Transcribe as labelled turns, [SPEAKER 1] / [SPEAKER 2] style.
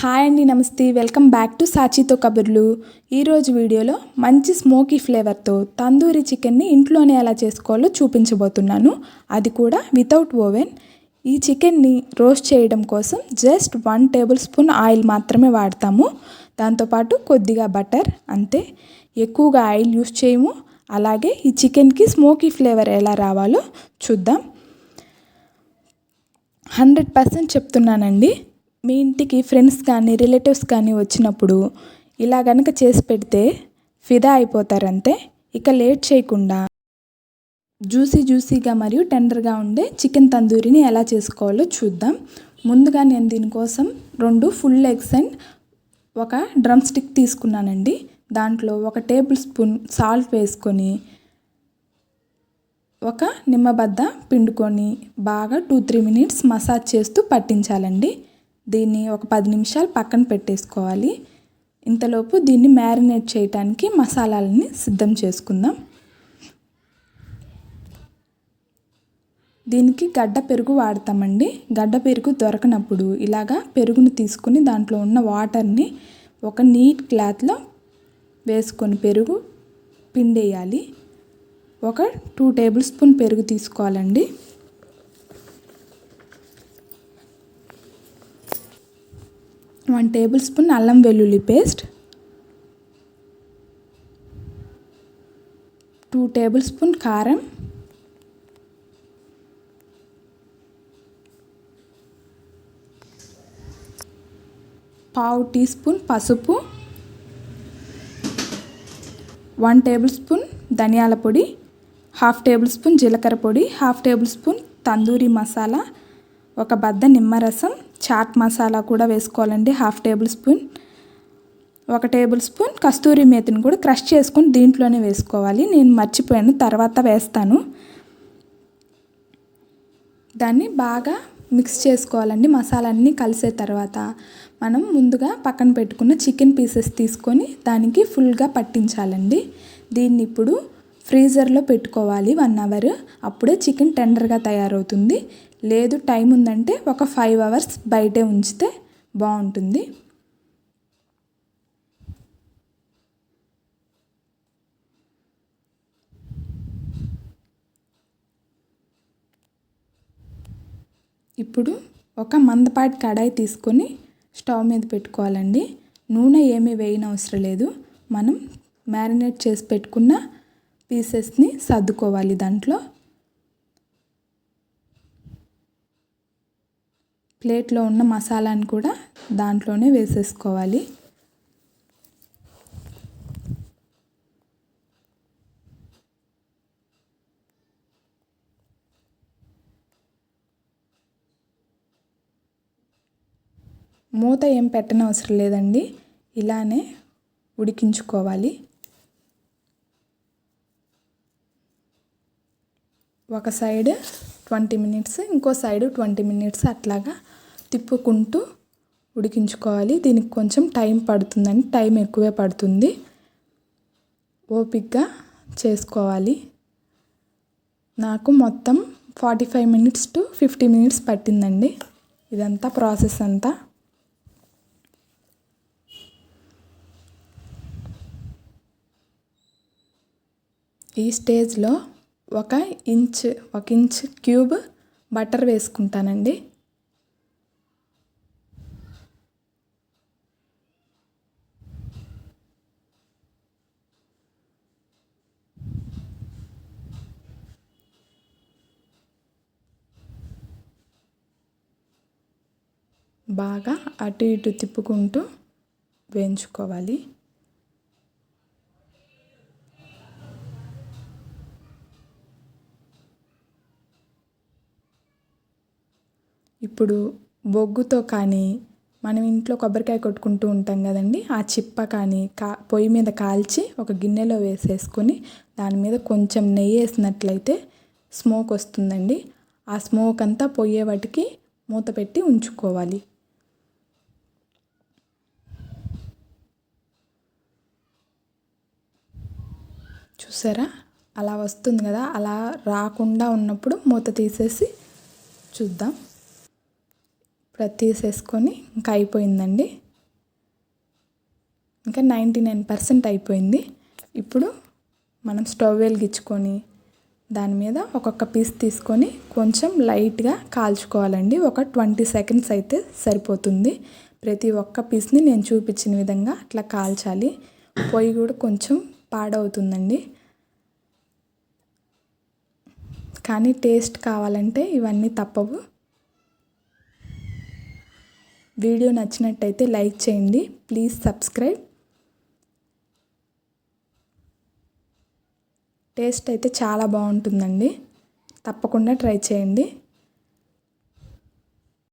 [SPEAKER 1] Hi అండి నమస్తే. Welcome back to సాచితో కబుర్లు. ఈరోజు వీడియోలో మంచి స్మోకీ ఫ్లేవర్తో తందూరి చికెన్ని ఇంట్లోనే ఎలా చేసుకోవాలో చూపించబోతున్నాను. అది కూడా వితౌట్ ఓవెన్ ఈ చికెన్ని రోస్ట్ చేయడం కోసం just one tablespoon oil మాత్రమే వాడతాము. దాంతోపాటు కొద్దిగా బటర్ అంతే. ఎక్కువగా ఆయిల్ యూస్ చేయము. అలాగే ఈ చికెన్కి స్మోకీ ఫ్లేవర్ ఎలా రావాలో చూద్దాం. హండ్రెడ్ పర్సెంట్ చెప్తున్నానండి. మీ ఇంటికి ఫ్రెండ్స్ కానీ రిలేటివ్స్ కానీ వచ్చినప్పుడు ఇలా గనక చేసి పెడితే ఫిదా అయిపోతారంతే ఇక లేట్ చేయకుండా జ్యూసీ జ్యూసీగా మరియు టెండర్గా ఉండే చికెన్ తందూరిని ఎలా చేసుకోవాలో చూద్దాం. ముందుగా నేను దీనికోసం రెండు ఫుల్ ఎగ్స్ అండ్ ఒక డ్రమ్ స్టిక్ తీసుకున్నానండి. దాంట్లో ఒక టేబుల్ స్పూన్ సాల్ట్ వేసుకొని ఒక నిమ్మబద్ద పిండుకొని బాగా టూ త్రీ మినిట్స్ మసాజ్ చేస్తూ పట్టించాలండి. దీన్ని ఒక పది నిమిషాలు పక్కన పెట్టేసుకోవాలి. ఇంతలోపు దీన్ని మ్యారినేట్ చేయడానికి మసాలాలని సిద్ధం చేసుకుందాం. దీనికి గడ్డ పెరుగు వాడతామండి. గడ్డ పెరుగు దొరకనప్పుడు ఇలాగా పెరుగును తీసుకుని దాంట్లో ఉన్న వాటర్ని ఒక నీట్ క్లాత్లో వేసుకొని పెరుగు పిండేయాలి. ఒక టూ టేబుల్ స్పూన్ పెరుగు తీసుకోవాలండి. వన్ టేబుల్ స్పూన్ అల్లం వెల్లుల్లి పేస్ట్ టూ టేబుల్ స్పూన్ కారం పావు టీ స్పూన్ పసుపు వన్ టేబుల్ స్పూన్ ధనియాల పొడి హాఫ్ టేబుల్ స్పూన్ జీలకర్ర పొడి half tablespoon tandoori masala ఒక బద్ద నిమ్మరసం చాట్ మసాలా కూడా వేసుకోవాలండి. Half tablespoon. ఒక టేబుల్ స్పూన్ కస్తూరి మేతిని కూడా క్రష్ చేసుకుని దీంట్లోనే వేసుకోవాలి. నేను మర్చిపోయాను. తర్వాత వేస్తాను. దాన్ని బాగా మిక్స్ చేసుకోవాలండి. మసాలన్నీ కలిసే తర్వాత మనం ముందుగా పక్కన పెట్టుకున్న చికెన్ పీసెస్ తీసుకొని దానికి ఫుల్గా పట్టించాలండి. దీన్ని ఇప్పుడు ఫ్రీజర్లో పెట్టుకోవాలి వన్ అవర్. అప్పుడే చికెన్ టెండర్గా తయారవుతుంది. లేదు టైం ఉందంటే ఒక ఫైవ్ అవర్స్ బయటే ఉంచితే బాగుంటుంది. ఇప్పుడు ఒక మందపాటి కడాయి తీసుకొని స్టవ్ మీద పెట్టుకోవాలండి. నూనె ఏమీ వేయనవసరం లేదు. మనం మ్యారినేట్ చేసి పెట్టుకున్న పీసెస్ని సర్దుకోవాలి దాంట్లో. ప్లేట్లో ఉన్న మసాలాని కూడా దాంట్లోనే వేసేసుకోవాలి. మూత ఏం పెట్టనవసరం లేదండి. ఇలానే ఉడికించుకోవాలి. ఒక సైడ్ ట్వంటీ మినిట్స్ ఇంకో సైడ్ ట్వంటీ మినిట్స్ అట్లాగా తిప్పుకుంటూ ఉడికించుకోవాలి. దీనికి కొంచెం టైం పడుతుందండి. టైం ఎక్కువే పడుతుంది. ఓపిక్గా చేసుకోవాలి. నాకు మొత్తం forty five minutes to fifty minutes పట్టిందండి. ఇదంతా ప్రాసెస్ అంతా. ఈ స్టేజ్లో ఒక ఇంచ్ ఒక ఇంచ్ క్యూబ్ బటర్ వేసుకుంటానండి. బాగా అటు ఇటు తిప్పుకుంటూ వేయించుకోవాలి. ఇప్పుడు బొగ్గుతో కానీ మనం ఇంట్లో కొబ్బరికాయ కొట్టుకుంటూ ఉంటాం కదండి ఆ చిప్ప కానీ కా పొయ్యి మీద కాల్చి ఒక గిన్నెలో వేసేసుకొని దాని మీద కొంచెం నెయ్యి వేసినట్లయితే స్మోక్ వస్తుందండి. ఆ స్మోక్ అంతా పోయే వాటికి మూత పెట్టి ఉంచుకోవాలి. చూసారా? అలా వస్తుంది కదా అలా రాకుండా ఉన్నప్పుడు మూత తీసేసి చూద్దాం. ఇప్పుడు తీసేసుకొని ఇంకా అయిపోయిందండి. ఇంకా నైంటీ నైన్ పర్సెంట్ అయిపోయింది. ఇప్పుడు మనం స్టవ్ వెలిగించుకొని దాని మీద ఒక్కొక్క పీస్ తీసుకొని కొంచెం లైట్గా కాల్చుకోవాలండి. ఒక ట్వంటీ సెకండ్స్ అయితే సరిపోతుంది. ప్రతి ఒక్క పీస్ని నేను చూపించిన విధంగా అట్లా కాల్చాలి. పొయ్యి కూడా కొంచెం పాడవుతుందండి. కానీ టేస్ట్ కావాలంటే ఇవన్నీ తప్పవు. వీడియో నచ్చినట్టయితే లైక్ చేయండి. Please subscribe. టేస్ట్ అయితే చాలా బాగుంటుందండి. తప్పకుండా ట్రై చేయండి.